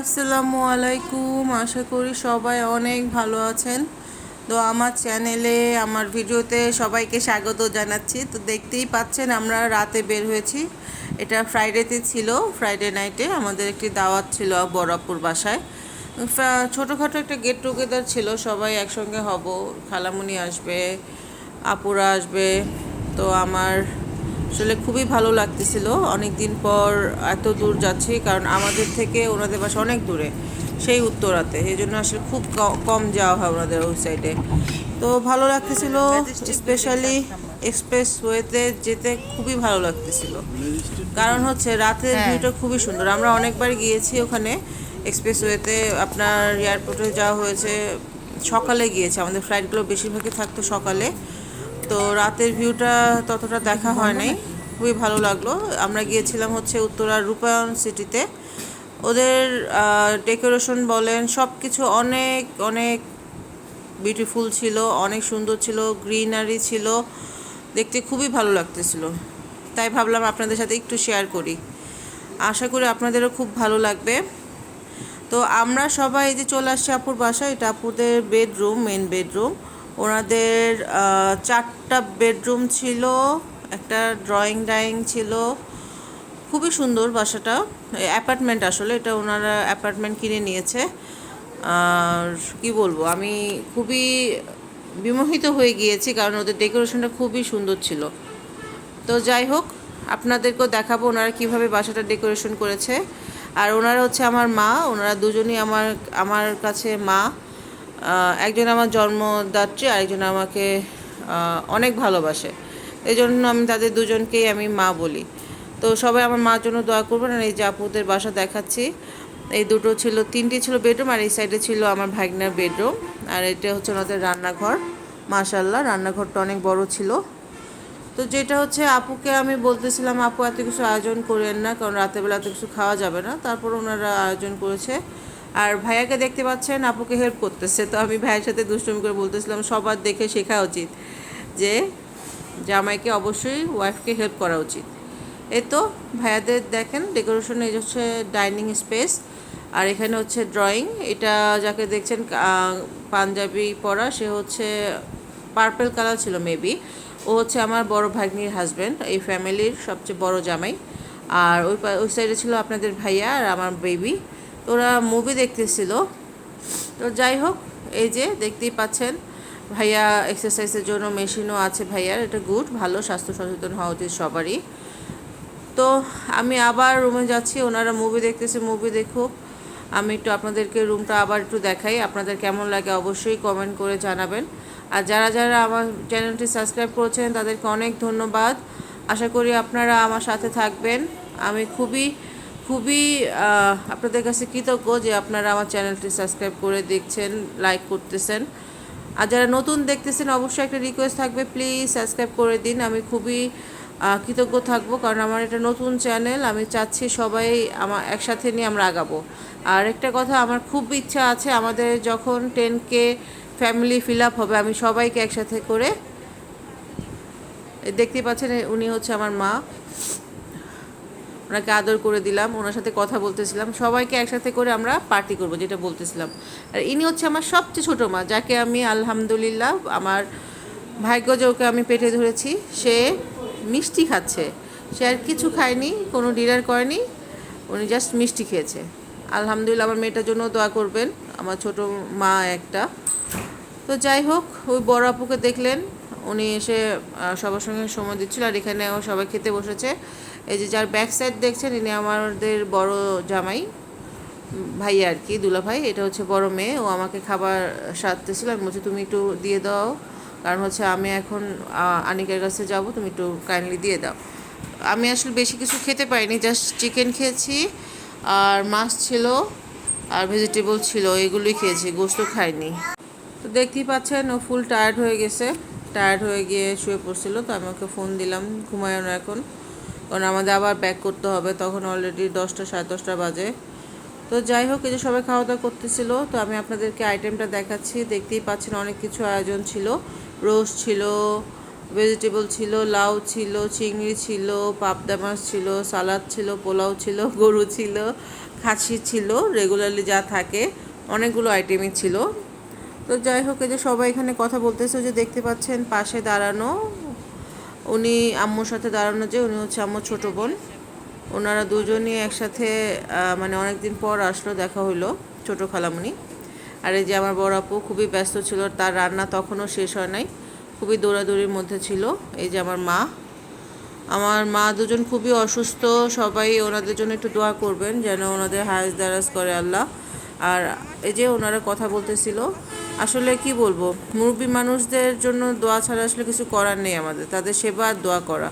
আসসালামু আলাইকুম। আশা করি সবাই অনেক ভালো আছেন। তো আমার চ্যানেলে, আমার ভিডিওতে সবাইকে স্বাগত জানাচ্ছি। তো দেখতেই পাচ্ছেন আমরা রাতে বের হয়েছি। এটা ফ্রাইডেতে ছিল। ফ্রাইডে নাইটে আমাদের একটি দাওয়াত ছিল বরাপুর বাসায়। ছোটোখাটো একটা গেট টুগেদার ছিল। সবাই একসঙ্গে হব। খালামুনি আসবে, আপুরা আসবে। তো আমার আসলে খুবই ভালো লাগতেছিল। অনেক দিন পর এত দূর যাচ্ছি কারণ আমাদের থেকে ওনাদের বাসা অনেক দূরে সেই উত্তরাতে। এই জন্য আসলে খুব কম যাওয়া হয় ওনাদের ওই সাইডে তো ভালো লাগতেছিল স্পেশালি এক্সপ্রেস ওয়েতে যেতে খুবই ভালো লাগতেছিল। কারণ হচ্ছে রাতের হ্যাঁ। ভিউটা খুবই সুন্দর। আমরা অনেকবার গিয়েছি ওখানে এক্সপ্রেস ওয়েতে আপনার এয়ারপোর্টে যাওয়া হয়েছে সকালে গিয়েছে। আমাদের ফ্লাইটগুলো বেশিরভাগই থাকতো সকালে। তো রাতের ভিউটা ততটা দেখা হয় নাই। খুবই ভালো লাগল। আমরা গিয়েছিলাম হচ্ছে উত্তরার রূপায়ণ সিটিতে ওদের ডেকোরেশন বলেন সব কিছু অনেক অনেক বিউটিফুল ছিল অনেক সুন্দর ছিল গ্রিনারি ছিল। দেখতে খুবই ভালো লাগতেছিল। তাই ভাবলাম আপনাদের সাথে একটু শেয়ার করি। আশা করি আপনাদেরও খুব ভালো লাগবে। তো আমরা সবাই যে চলে আসছি আপুর বাসায় এটা আপুদের বেডরুম মেন বেডরুম ওনাদের চারটা বেডরুম ছিল, একটা ড্রয়িং ডাইং ছিল। খুবই সুন্দর বাসাটা। অ্যাপার্টমেন্ট আসলে, এটা ওনারা অ্যাপার্টমেন্ট কিনে নিয়েছে। আর কি বলব, আমি খুবই বিমোহিত হয়ে গিয়েছি, কারণ ওদের ডেকোরেশনটা খুবই সুন্দর ছিল। তো যাই হোক, আপনাদেরকেও দেখাবো ওনারা কীভাবে বাসাটা ডেকোরেশন করেছে। আর ওনারা হচ্ছে আমার মা, ওনারা দুজনই আমার আমার কাছে মা। একজন আমার জন্মদাত্রী, আরেকজন আমাকে অনেক ভালোবাসে। এই জন্য আমি তাদের দুজনকেই আমি মা বলি। তো সবাই আমার মার জন্য দোয়া করবেন। আর এই যে আপুদের বাসা দেখাচ্ছি, এই দুটো ছিল, তিনটি ছিল বেডরুম আর এই সাইডে ছিল আমার ভাগনার বেডরুম আর এটা হচ্ছে ওনাদের রান্নাঘর। মাশাল্লাহ রান্নাঘরটা অনেক বড় ছিল। তো যেটা হচ্ছে, আপুকে আমি বলতেছিলাম, আপু, এত কিছু আয়োজন করেন না, কারণ রাতের বেলা এত কিছু খাওয়া যাবে না। তারপর ওনারা আয়োজন করেছে আর ভাইয়াকে দেখতে পাচ্ছেন, আপুকে হেল্প করতেছে। তো আমি ভাইয়ের সাথে দুষ্টুমি করে বলতেছিলাম, সবার দেখে শেখা উচিত যে জামাইকে অবশ্যই ওয়াইফকে হেল্প করা উচিত। এই তো ভাইয়াদের দেখেন ডেকোরেশন এই হচ্ছে ডাইনিং স্পেস আর এখানে হচ্ছে ড্রয়িং এটা যাকে দেখছেন পাঞ্জাবি পরা, সে হচ্ছে পার্পেল কালার ছিল মেবি ও হচ্ছে আমার বড় ভাগ্নির হাজব্যান্ড এই ফ্যামিলির সবচেয়ে বড় জামাই। আর ওই ওই সাইডে ছিল আপনাদের ভাইয়া আর আমার বেবি ওরা মুভি দেখতেছিল। তো যাই হোক, এই যে দেখতেই পাচ্ছেন, ভাইয়া এক্সারসাইজের জন্য মেশিনও আছে ভাইয়ার এটা গুড ভালো, স্বাস্থ্য সচেতন হওয়া উচিত সবারই। তো আমি আবার রুমে যাচ্ছি, ওনারা মুভি দেখতেছে মুভি দেখুক। আমি একটু আপনাদেরকে রুমটা আবার একটু দেখাই, আপনাদের কেমন লাগে অবশ্যই কমেন্ট করে জানাবেন। আর যারা যারা আমার চ্যানেলটি সাবস্ক্রাইব করেছেন, তাদেরকে অনেক ধন্যবাদ। আশা করি আপনারা আমার সাথে থাকবেন। আমি খুবই খুবই আপনাদের কাছে কৃতজ্ঞ যে আপনারা আমার চ্যানেলটি সাবস্ক্রাইব করে দেখছেন, লাইক করতেছেন। আর যারা নতুন দেখতেছেন, অবশ্যই একটা রিকোয়েস্ট থাকবে, প্লিজ সাবস্ক্রাইব করে দিন। আমি খুবই কৃতজ্ঞ থাকব, কারণ আমার এটা নতুন চ্যানেল। আমি চাচ্ছি সবাই আমার একসাথে নিয়ে আমরা আগাবো। আর একটা কথা, আমার খুব ইচ্ছা আছে আমাদের যখন টেন কে ফ্যামিলি ফিল আপ হবে, আমি সবাইকে একসাথে করে এই দেখতেই পাচ্ছেন, উনি হচ্ছে আমার মা। ওনাকে আদর করে দিলাম, ওনার সাথে কথা বলতেছিলাম, সবাইকে একসাথে করে আমরা পার্টি করব যেটা বলতেছিলাম। আর ইনি হচ্ছে আমার সবচেয়ে ছোটো মা, যাকে আমি আলহামদুলিল্লাহ আমার ভাগ্য যে ওকে আমি পেটে ধরেছি, সে মিষ্টি খাচ্ছে। সে আর কিছু খায়নি, কোনো ডিনার করেনি, উনি জাস্ট মিষ্টি খেয়েছে। আলহামদুলিল্লাহ আমার মেয়েটার জন্য দোয়া করবেন, আমার ছোট মা একটা। তো যাই হোক, ওই বড় আপুকে দেখলেন, উনি এসে সবার সঙ্গে সময় দিচ্ছিল, আর এখানে সবাই খেতে বসেছে। এই যে যার ব্যাক সাইড দেখছেন, ইনি আমাদের বড় জামাই, ভাই আর কি, দুলা ভাই, এটা হচ্ছে বড় মেয়ে, ও আমাকে খাবার সারতেছিল, আমি বলছি, তুমি একটু দিয়ে দাও। কারণ হচ্ছে আমি এখন আনিকের কাছে যাব, তুমি একটু কাইন্ডলি দিয়ে দাও। আমি আসলে বেশি কিছু খেতে পারিনি জাস্ট চিকেন খেয়েছি, আর মাছ ছিল, আর ভেজিটেবল ছিল, এগুলোই খেয়েছি গোস্ত খাইনি। তো দেখতেই পাচ্ছেন, ও ফুল টায়ার্ড হয়ে গেছে টায়ার্ড হয়ে গিয়ে শুয়ে পড়ছিল, তো আমি ওকে ফোন দিলাম ঘুমায় এখন। কারণ আমাদের আবার ব্যাক করতে হবে, তখন অলরেডি দশটা, সাড়ে দশটা বাজে। তো যাই হোক, এই যে সবাই খাওয়া দাওয়া করতেছিল, তো আমি আপনাদেরকে আইটেমটা দেখাচ্ছি। দেখতেই পাচ্ছেন অনেক কিছু আয়োজন ছিল। রোস্ট ছিল ভেজিটেবল ছিল, লাউ ছিল, চিংড়ি ছিল, পাবদা মাছ ছিল, সালাদ ছিল, পোলাও ছিল, গরু ছিল, খাসি ছিল রেগুলারলি যা থাকে, অনেকগুলো আইটেমই ছিল। তো যাই হোক, এই যে সবাই এখানে কথা বলতেছে যে দেখতে পাচ্ছেন পাশে দাঁড়ানো উনি আম্মুর সাথে দাঁড়ানো যে উনি হচ্ছে আম্মুর ছোটো বোন। ওনারা দুজনই একসাথে মানে অনেক দিন পর আসলো, দেখা হইল, ছোটো খালামুনি। আর এই যে আমার বড় আপু খুবই ব্যস্ত ছিল তার রান্না তখনও শেষ হয় নাই, খুবই দৌড়াদৌড়ির মধ্যে ছিল। এই যে আমার মা আমার মা দুজন খুবই অসুস্থ, সবাই ওনাদের জন্য একটু দোয়া করবেন, যেন ওনাদের হায়াস দারাজ করে আল্লাহ। আর এই যে ওনারা কথা বলতেছিল আসলে কি বলব, মুরব্বী মানুষদের জন্য দোয়া ছাড়া আসলে কিছু করার নেই আমাদের, তাদের সেবা আর দোয়া করা।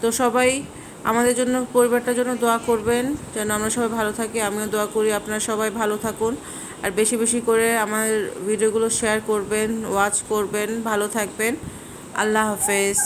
তো সবাই আমাদের জন্য, পরিবারটার জন্য দোয়া করবেন, যেন আমরা সবাই ভালো থাকি। আমিও দোয়া করি, আপনারা সবাই ভালো থাকুন। আর বেশি বেশি করে আমার ভিডিওগুলো শেয়ার করবেন ওয়াচ করবেন, ভালো থাকবেন। আল্লাহ হাফেজ।